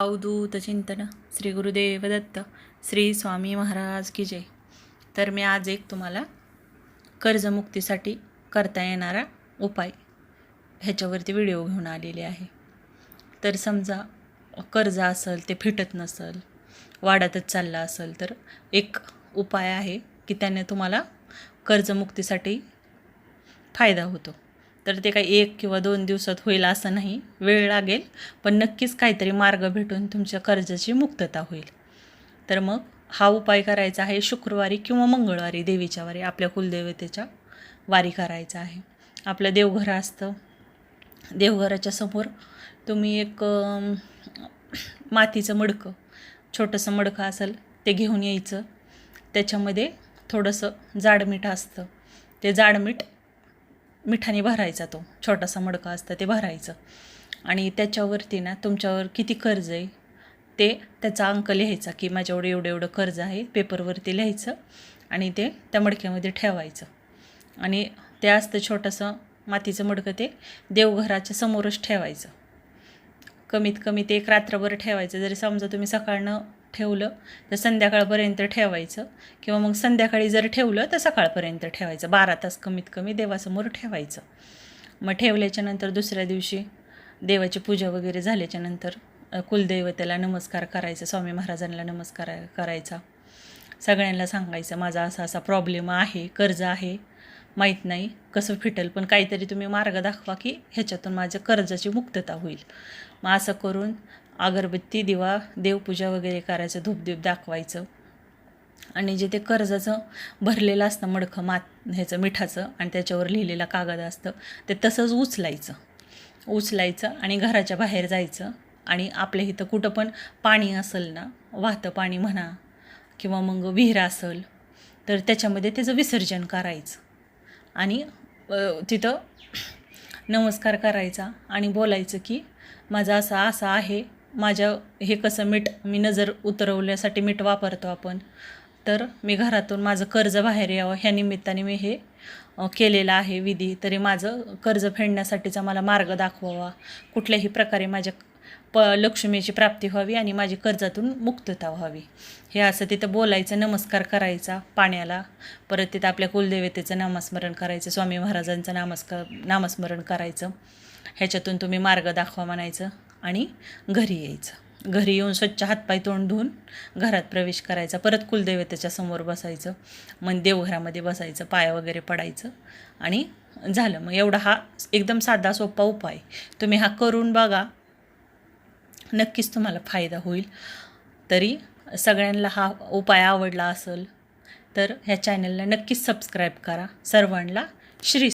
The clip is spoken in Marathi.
अवधूत चिंतन श्री गुरुदेव दत्त श्री स्वामी महाराज की जय. तर मी आज एक तुम्हाला कर्जमुक्तीसाठी करता येणारा उपाय ह्याच्यावरती व्हिडिओ घेऊन आलेले आहे. तर समजा कर्ज असेल ते फिटत नसेल वाढतच चाललं असेल तर एक उपाय आहे की त्याने तुम्हाला कर्जमुक्तीसाठी फायदा होतो. तर ते काही एक किंवा दोन दिवसात होईल असं नाही. वेळ लागेल पण नक्कीच काहीतरी मार्ग भेटून तुमच्या कर्जाची मुक्तता होईल. तर मग हा उपाय करायचा आहे. शुक्रवारी किंवा मंगळवारी देवीच्या वारी आपल्या कुलदेवतेच्या वारी करायचा आहे. आपलं देवघर असतं. देवघराच्या समोर तुम्ही एक मातीचं मडकं छोटंसं मडकं असेल ते घेऊन यायचं. त्याच्यामध्ये थोडंसं जाड मीठ असतं. ते जाड मीठ मिठाने भरायचा तो छोटासा मडका असतं ते भरायचं. आणि त्याच्यावरती ना तुमच्यावर किती कर्ज आहे ते त्याचा अंक लिहायचा की माझ्यावर एवढं एवढं कर्ज आहे पेपरवरती लिहायचं आणि ते त्या मडक्यामध्ये ठेवायचं. आणि ते असतं छोटंसं मातीचं मडकं ते देवघराच्या समोरच ठेवायचं. कमीत कमी ते एक रात्रभर ठेवायचं. जरी समजा तुम्ही सकाळनं ठेवलं तर संध्याकाळपर्यंत ठेवायचं. किंवा मग संध्याकाळी जर ठेवलं तर सकाळपर्यंत ठेवायचं. बारा तास कमीत कमी देवासमोर ठेवायचं. मग ठेवल्याच्यानंतर दुसऱ्या दिवशी देवाची पूजा वगैरे झाल्याच्यानंतर कुलदैवतेला नमस्कार करायचा स्वामी महाराजांना नमस्कार करायचा. सगळ्यांना सांगायचं माझा असा असा प्रॉब्लेम आहे कर्ज आहे माहीत नाही कसं फिटेल पण काहीतरी तुम्ही मार्ग दाखवा की ह्याच्यातून माझ्या कर्जाची मुक्तता होईल. मग असं करून अगरबत्ती दिवा देवपूजा वगैरे करायचं धूपदीप दाखवायचं. आणि जे ते कर्जाचं भरलेलं असतं मडकं मात ह्याचं मिठाचं आणि त्याच्यावर लिहिलेलं कागद असतं ते तसंच उचलायचं. उचलायचं आणि घराच्या बाहेर जायचं. आणि आपल्या इथं कुठं पण पाणी असेल ना वाहतं पाणी म्हणा किंवा मग विहीर असेल तर त्याच्यामध्ये त्याचं विसर्जन करायचं. आणि तिथं नमस्कार करायचा आणि बोलायचं की माझा असा असा आहे माझ्या हे कसं मीठ मी नजर उतरवण्यासाठी मीठ वापरतो आपण. तर मी घरातून माझं कर्ज बाहेर यावं ह्या निमित्ताने मी हे केलेलं आहे विधी. तरी माझं कर्ज फेडण्यासाठीचा मला मार्ग दाखवावा. कुठल्याही प्रकारे माझ्या प लक्ष्मीची प्राप्ती व्हावी आणि माझी कर्जातून मुक्तता व्हावी. हे असं तिथं बोलायचं नमस्कार करायचा पाण्याला. परत तिथं आपल्या कुलदेवतेचं नामस्मरण करायचं स्वामी महाराजांचं नामस्कार नामस्मरण करायचं. ह्याच्यातून तुम्ही मार्ग दाखवा म्हणायचं. आणि घरी यायचं. घरी येऊन स्वच्छ हातपाय तोंड धुवून घरात प्रवेश करायचा. परत कुलदेवतेच्या समोर बसायचं. मग देवघरामध्ये बसायचं पाया वगैरे पडायचं आणि झालं. मग एवढा हा एकदम साधा सोपा उपाय. तुम्ही हा करून बघा. नक्कीच तुम्हाला फायदा होईल. तरी सगळ्यांना हा उपाय आवडला असेल तर ह्या चॅनलला नक्कीच सबस्क्राईब करा. सर्वांना श्री